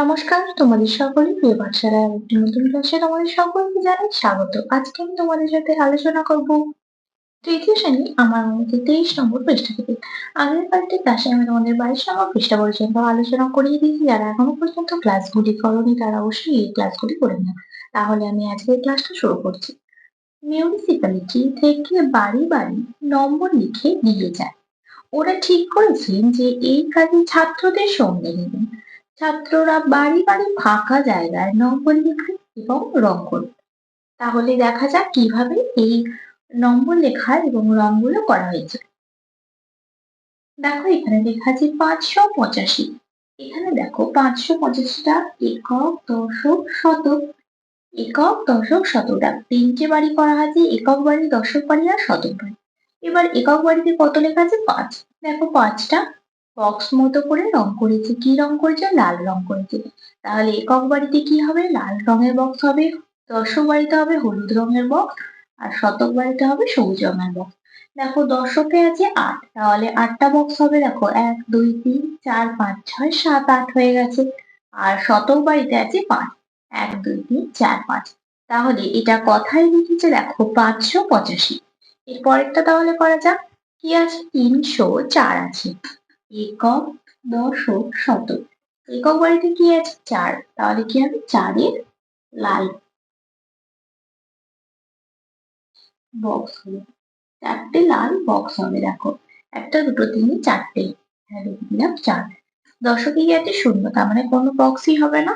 নমস্কার, তোমাদের সকলে প্রিয় বাচ্চারা, একটি নতুন ক্লাসে তোমাদের সকলকে জানাই স্বাগত। আজকে আমি তোমাদের সাথে আলোচনা করব তৃতীয় শ্রেণি আমার মধ্যে তেইশ নম্বর পৃষ্ঠা থেকে। আগের কয়েকটি ক্লাসে আমি তোমাদের বাইশ নম্বর পৃষ্ঠা পর্যন্ত আলোচনা করিয়ে দিয়েছি, যারা এখনও পর্যন্ত ক্লাসগুলি করনি তারা অবশ্যই এই ক্লাসগুলি করে নেয় তাহলে আমি আজকের ক্লাসটা শুরু করছি। মিউনিসিপ্যালিটি থেকে বাড়ি বাড়ি নম্বর লিখে দিয়ে যায়। ওরা ঠিক করেছেন যে এই কাজে ছাত্রদের সঙ্গে নেবেন। ছাত্ররা বাড়ি বাড়ি ফাঁকা জায়গায় নম্বর লিখবে এবং রং করবে তাহলে দেখা যাক কীভাবে এই নম্বর লেখা এবং রংগুলো করা হয়েছে। দেখো, এখানে লেখা আছে পাঁচশো পঁচাশি। এখানে দেখো পাঁচশো পঁচাশিটা একক দশক শতক। একক দশক শতকটা তিনটে বাড়ি করা আছে, একক বাড়ি, দশক বাড়ি আর শতক বাড়ি। এবার একক বাড়িতে কত লেখা আছে? পাঁচ। দেখো, পাঁচটা বক্স মতো করে রং করেছে। কি রং করেছে? লাল রং করেছে। তাহলে একক বাড়িতে কি হবে? লাল রঙের বক্স হবে দশক বাড়িতে হবে, হলুদ রঙের বক্স আর শতক বাড়িতে হবে, সবুজ রঙের বক্স দেখো দশকে আছে আট। তাহলে আটটা বক্স হবে, দেখো, এক, দুই, তিন, চার, পাঁচ, ছয়, সাত, আট হয়ে গেছে। আর শতক বাড়িতে আছে পাঁচ। এক, দুই, তিন, চার, পাঁচ। তাহলে এটা কথায় লিখেছে, দেখো, পাঁচশো পঁচাশি। এর পরেরটা তাহলে করা যাক। কি আছে? তিনশো চার আছে। একক দশক শতক। একক বাড়িতে কি আছে? চার। তাহলে কি হবে? চারের লাল বক্স হবে। চারটে লাল বক্স হবে, দেখো। একটা, দুটো, তিন, চারটে। হ্যাঁ দিলাম চার। দশকে কি আছে? শূন্য। তার মানে কোনো বক্সই হবে না।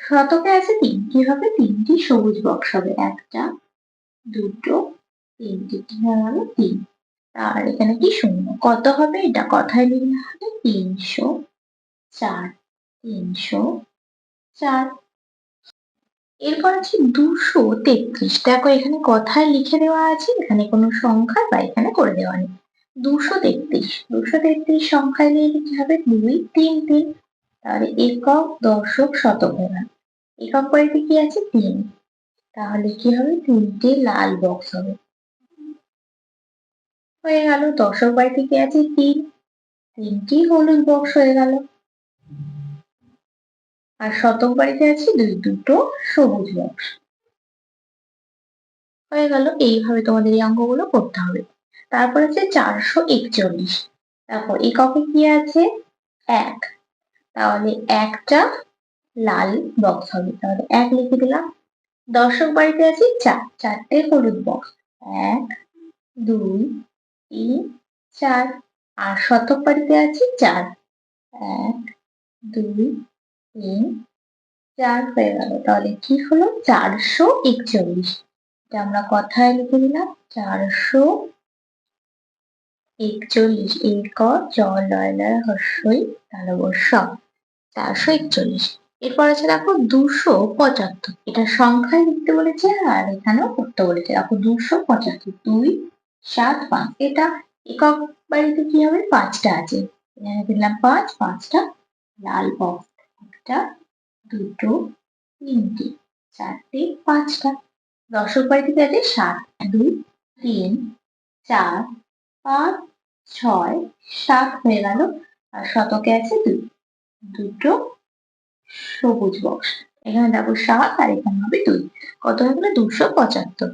শতকে আছে তিন কি হবে। তিনটি সবুজ বক্স হবে। একটা, দুটো, তিনটি। হয়ে গেল তিন। আর এখানে কি শূন্য? কত হবে? এটা কথায় লিখলে হবে তিনশো চার তিনশো চার। এরপর আছে দুশো তেত্রিশ। দেখো এখানে কথায় লিখে দেওয়া আছে, এখানে কোনো সংখ্যা বা এখানে করে দেওয়া নেই। দুশো তেত্রিশ। দুশো তেত্রিশ সংখ্যায় নিয়ে কি হবে দুই, তিন তিন। তাহলে একক, দশক, শতক গেল একক বাড়িতে কি আছে? তিন। তাহলে কি হবে? তিনটে লাল বক্স হবে। হয়ে গেল দশক বাড়িতে কি আছে তিন তিনটি হলুদ বক্স হয়ে গেল। আর শতক বাড়িতে আছে দুই, দুটো সবুজ বক্স। হয়ে গেল, এইভাবে তোমাদের এই অঙ্কগুলো করতে হবে। তারপর আছে চারশো একচল্লিশ। দেখো, এককে কি আছে? এক। তাহলে একটা লাল বক্স হবে। তাহলে এক লিখে দিলাম। দশক বাড়িতে আছে চার, চারটে হলুদ বক্স। এক, দুই তিন, চার, আর শতক বাড়িতে আছে চার। এক, দুই, তিন, চার হয়ে গেল। তাহলে কি হলো? চারশো একচল্লিশ। এটা আমরা কথায় লিখে দিলাম চারশো একচল্লিশ। এক লয়লার হস্যই তালবস্য চারশো একচল্লিশ। এরপর আছে দেখো দুশো পঁচাত্তর। এটা সংখ্যায় লিখতে বলেছে আর এখানেও করতে বলেছে। দেখো দুশো পঁচাত্তর। দুই সাত পাঁচ। এটা একক বাড়িতে কি হবে? পাঁচটা আছে। এখানে দিলাম পাঁচ, পাঁচটা লাল বক্স। একটা, দুটো, তিনটে, চারটে, পাঁচটা। দশক বাড়িতে আছে? সাত, দুই, তিন, চার, পাঁচ, ছয়, সাত হয়ে গেল। আর শতকে আছে দুই। দুটো সবুজ বক্স। এখানে দেখো সাত আর এখানে হবে দুই। কত হয়ে গেল? দুশো পঁচাত্তর।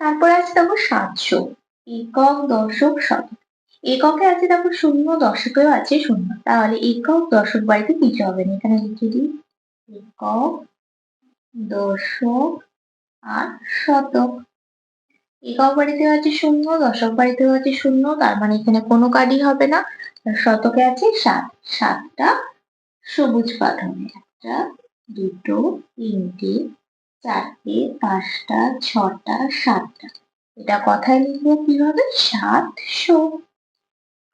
তারপরে আছে দেখো সাতশো। একক দশক শতক। এককে আছে দেখো শূন্য দশকেও আছে শূন্য। তাহলে একক দশক বাড়িতে কিছু হবে? না এখানে লিখে দিই। একক দশক আর শতক। একক বাড়িতেও আছে শূন্য দশক বাড়িতেও আছে শূন্য। তার মানে এখানে কোনো কার্ডই হবে না। শতকে আছে সাত। সাতটা সবুজ হবে একটা, দুটো, তিনটে চারটে, পাঁচটা, ছটা, সাতটা। এটা কথায় লিখব কীভাবে? সাতশো।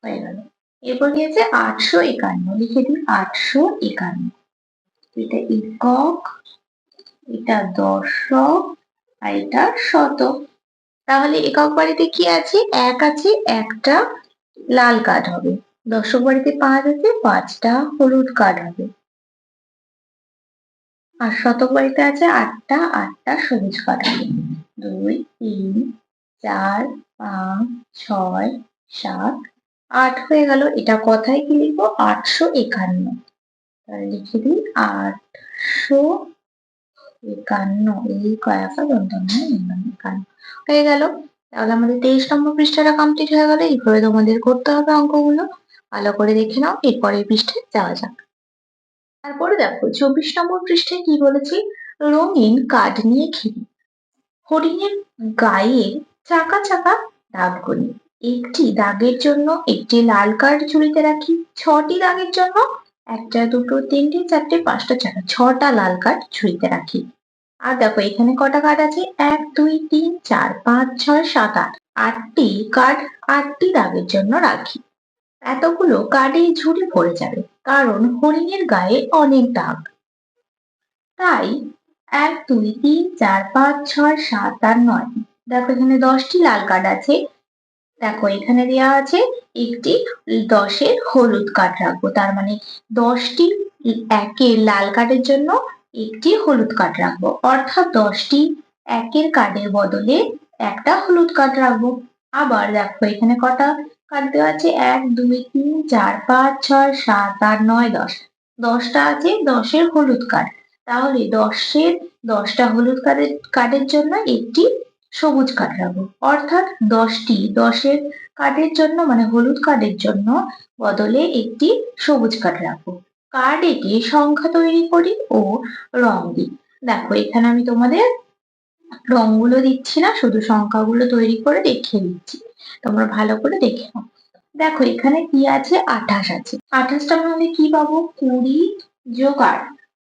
হয়ে গেল। এরপর কি আছে আটশো একান্ন। লিখে দিই আটশো একান্ন। এটা একক, এটা দশক আর এটা শতক। তাহলে একক বাড়িতে কি আছে? এক আছে, একটা লাল কার্ড হবে। দশক বাড়িতে পাঁচ আছে, পাঁচটা হলুদ কার্ড হবে। আর শতক বাড়িতে আছে আটটা আটটা সবুজ হবে দুই, তিন, চার, পাঁচ, ছয়, সাত, আট হয়ে গেল। এটা কথায় কি লিখব? আটশো একান্ন। তাহলে লিখে দিই, আটশো একান্ন। এই কয়াকা দন্তন্য একান্ন। হয়ে গেল। তাহলে আমাদের তেইশ নম্বর পৃষ্ঠাটা কমপ্লিট হয়ে গেল। এইভাবে তোমাদের করতে হবে অঙ্কগুলো। ভালো করে দেখে নাও। এরপরে পৃষ্ঠায় যাওয়া যাক। তারপরে দেখো, চব্বিশ নম্বর পৃষ্ঠায় কি বলেছি? রঙিন কাঠ নিয়ে খেলি। হরিণের গায়ে চাকা চাকা দাগ করি। একটি দাগের জন্য একটি লাল কার্ড ঝুড়িতে রাখি। ছটি দাগের জন্য একটা, দুটো, তিনটে, চারটে, পাঁচটা চাকা ছটা লাল কার্ড ঝুড়িতে রাখি। আর দেখো, এখানে কটা কার্ড আছে? এক, দুই, তিন, চার, পাঁচ, ছয়, সাত, আট। আটটি কার্ড আটটি দাগের জন্য রাখি। এতগুলো কার্ডে ঝুড়ি পড়ে যাবে, কারণ হরিণের গায়ে অনেক দাগ। তাই এক, দুই, তিন, চার, পাঁচ, ছয়, সাত আর নয়, দেখো এখানে দশটি লাল কার্ড আছে, দেখো এখানে দেওয়া আছে একটি দশের হলুদ কার্ড রাখব, তার মানে দশটি একের লাল কার্ডের জন্য একটি হলুদ কার্ড রাখব, অর্থাৎ দশটি একের কার্ডের বদলে একটা হলুদ কার্ড রাখব। আবার দেখো এখানে কটা কার্ড দেওয়া আছে এক, দুই, তিন, চার, পাঁচ, ছয়, সাত, আট, নয়, দশ। দশটা আছে দশের হলুদ কার্ড। তাহলে দশের, দশটা হলুদ কার্ডের কার্ডের জন্য একটি সবুজ কার্ড রাখব অর্থাৎ দশটি, দশের কার্ডের জন্য মানে হলুদ কার্ডের জন্য বদলে একটি সবুজ কার্ড রাখব। কার্ড সংখ্যা তৈরি করি ও রং দিই। দেখো, এখানে আমি তোমাদের রংগুলো দিচ্ছি না, শুধু সংখ্যাগুলো তৈরি করে দেখিয়ে দিচ্ছি। তোমরা ভালো করে দেখে নাও। দেখো, এখানে কি আছে? আঠাশ আছে। আঠাশটা মানে কি পাবো? কুড়ি যোগ আট।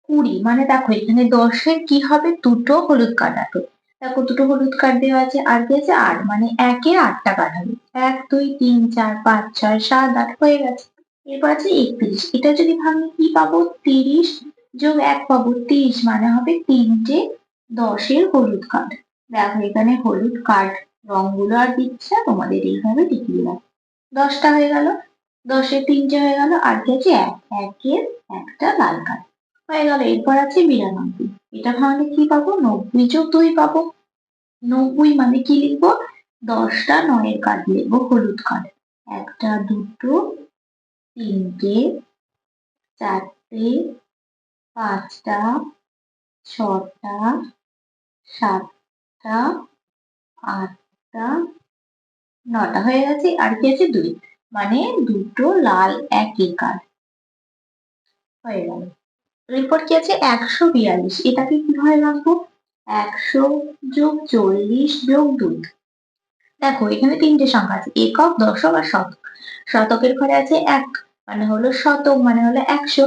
কুড়ি মানে দেখো, এখানে দশের কি হবে? দুটো হলুদ আছে। দেখো, দুটো হলুদ কার্ড দেওয়া আছে। আর কি আছে? আট মানে একের আটটা হবে এক, দুই, তিন, চার, পাঁচ, ছয়, সাত, আট হয়ে গেছে। এরপর আছে একত্রিশ। এটা যদি ভাঙি কি পাবো? তিরিশ যোগ এক পাবো। তিরিশ মানে হবে তিনটে দশের হলুদ কার্ড দেখো এখানে হলুদ কার্ড রংগুলো আর দিচ্ছে, তোমাদের এইভাবে লিখে দিলাম দশটা হয়ে গেল। দশের তিনটে হয়ে গেল, আর কি আছে? এক। একের একটা লাল কার্ড হয়ে গেল। এরপর আছে বিরানব্বই। এটা ভাঙলে কি পাবো? নব্বই যোগ দুই পাবো। নব্বই মানে কি লিখব? দশটা নয়ের কার্ড লিখব, হলুদ কার্ড একটা, দুটো, তিনটে, চারটে, পাঁচটা, ছটা সাতটা, আটটা, নটা হয়ে গেছে, আর কি আছে দুই? মানে দুটো লাল একই কার্ড হয়ে গেল। এরপর কি আছে? একশো বিয়াল্লিশ। এটাকে কীভাবে রাখব? একশো যোগ চল্লিশ যোগ দুই। দেখো, এখানে তিনটে সংখ্যা আছে। একক, দশক আর শতক। শতকের ঘরে আছে এক মানে হলো শতক মানে হলো একশো।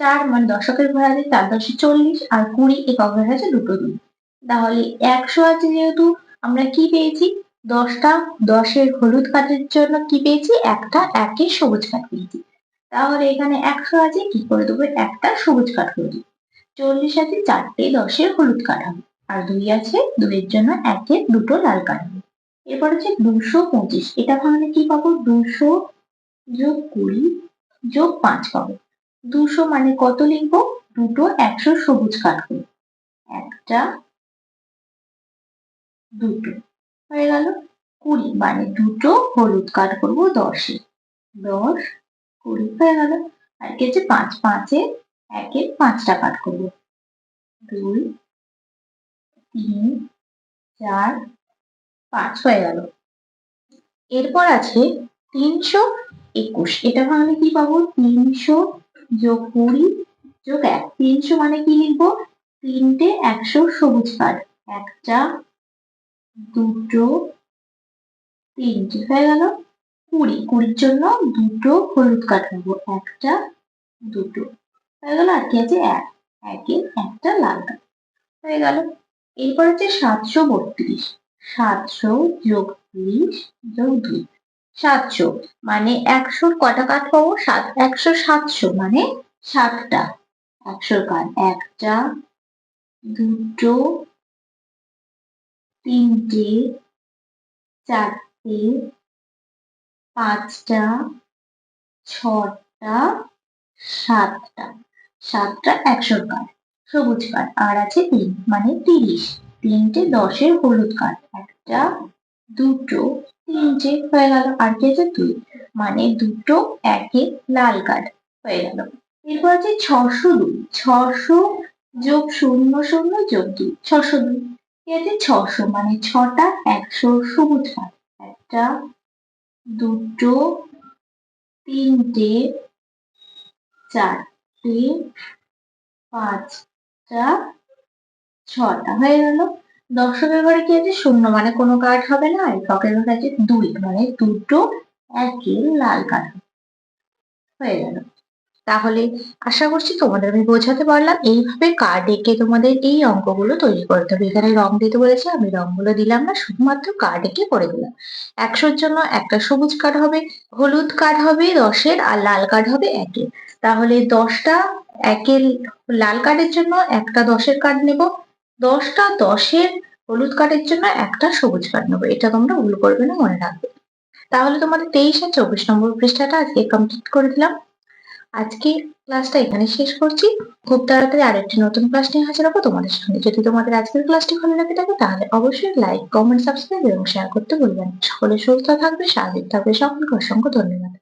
চার মানে দশকের ঘরে আছে চার দশে চল্লিশ, আর কুড়ি একক ঘরে আছে দুটো দুই। তাহলে একশো আছে যেহেতু আমরা কি পেয়েছি? দশটা, দশের হলুদ কাঠের জন্য কি পেয়েছি? একটা একের সবুজ কাঠ পেয়েছি। তাহলে এখানে একশো আছে, কি করে দেবো? একটা সবুজ কাঠ করে দেবো। চল্লিশ আছে, চারটে, দশের হলুদ কাঠ হবে। আর দুই আছে, দুইয়ের জন্য একের দুটো লাল কাঠ হবে। এরপর হচ্ছে দুশো পঁচিশ। এটা ভাঙলে কি পাবো? দুশো যোগ কুড়ি যোগ পাঁচ পাবো। দুশো মানে কত লিখব? দুটো একশো সবুজ কাঠ করব একটা দুটো। হয়ে গেল কুড়ি মানে দুটো হলুদ কাঠ করব দশে। দশ, কুড়ি, হয়ে গেল। আর কি হচ্ছে? পাঁচ, পাঁচে একে পাঁচটা কাঠ করব। দুই, তিন, চার, পাঁচ, হয়ে গেল। এরপর আছে তিনশো একুশ। এটা ভাঙলে কি পাবো? তিনশো যোগ কুড়ি যোগ এক। তিনশো মানে কি লিখব? তিনটে একশো সবুজ কার্ড একটা দুটো তিনটে, হয়ে গেল কুড়ি। কুড়ির জন্য দুটো হলুদ কাঠ একটা, দুটো। হয়ে গেল আর কি আছে? এক। একে একটা লাল হয়ে গেল। এরপর হচ্ছে সাতশো বত্রিশ। সাতশো যোগ ত্রিশ যোগ দুই। সাতশো মানে একশোর কটা কাঠ পাবো? সাত, একশো সাতশো মানে সাতটা। একশোর কাঠ একটা, দুটো তিনটে, চারটে, পাঁচটা, ছটা, সাতটা। সাতটা একশোর কাঠ, সবুজ কাঠ। আর আছে তিন মানে তিরিশ। তিনটে দশের হলুদ কাঠ। একটা, দুটো, তিনটে হয়ে গেল। আর কি আছে? দুই। মানে দুটো, একে লাল কাঠ হয়ে গেল। এরপর আছে ছশো দুই। ছশো যোগ শূন্য শূন্য যোগ দুই। ছশো দুই। আছে ছশো মানে ছটা একশো সবুজ পাত একটা, দুটো, তিনটে, চারটে, পাঁচটা, ছটা হয়ে গেল। দর্শকের ঘরে কি আছে? শূন্য মানে কোনো কার্ড হবে না, আর এককের ঘরে আছে দুই মানে দুটো একের লাল কার্ড। হয়ে গেল। তাহলে আশা করছি তোমাদের আমি বোঝাতে পারলাম। এইভাবে কার্ড এঁকে তোমাদের এই অঙ্কগুলো তৈরি করতে হবে। এখানে রং দিতে বলেছে, আমি রংগুলো দিলাম না, শুধুমাত্র কার্ড এঁকে করে দিলাম। একশোর জন্য একটা সবুজ কার্ড হবে, হলুদ কার্ড হবে, দশের, আর লাল কার্ড হবে একের তাহলে দশটা, একের লাল কার্ডের জন্য একটা দশের কার্ড নেব। দশটা দশের হলুদ কার্ডের জন্য একটা সবুজ কার্ড নেব। এটা তোমরা ভুল করবে না, মনে রাখবে। তাহলে তোমাদের তেইশ আর চব্বিশ নম্বর পৃষ্ঠাটা আজকে কমপ্লিট করে দিলাম। আজকে ক্লাসটা এখানে শেষ করছি। খুব তাড়াতাড়ি আরেকটি নতুন ক্লাস নিয়ে হাজির হব তোমাদের সঙ্গে। যদি তোমাদের আজকের ক্লাসটি ভালো লাগে থাকে, তাহলে অবশ্যই লাইক কমেন্ট সাবস্ক্রাইব এবং শেয়ার করতে ভুলবেন সকলে সুস্থ থাকবে স্বাভাবিক থাকবে, সকলকে অসংখ্য ধন্যবাদ।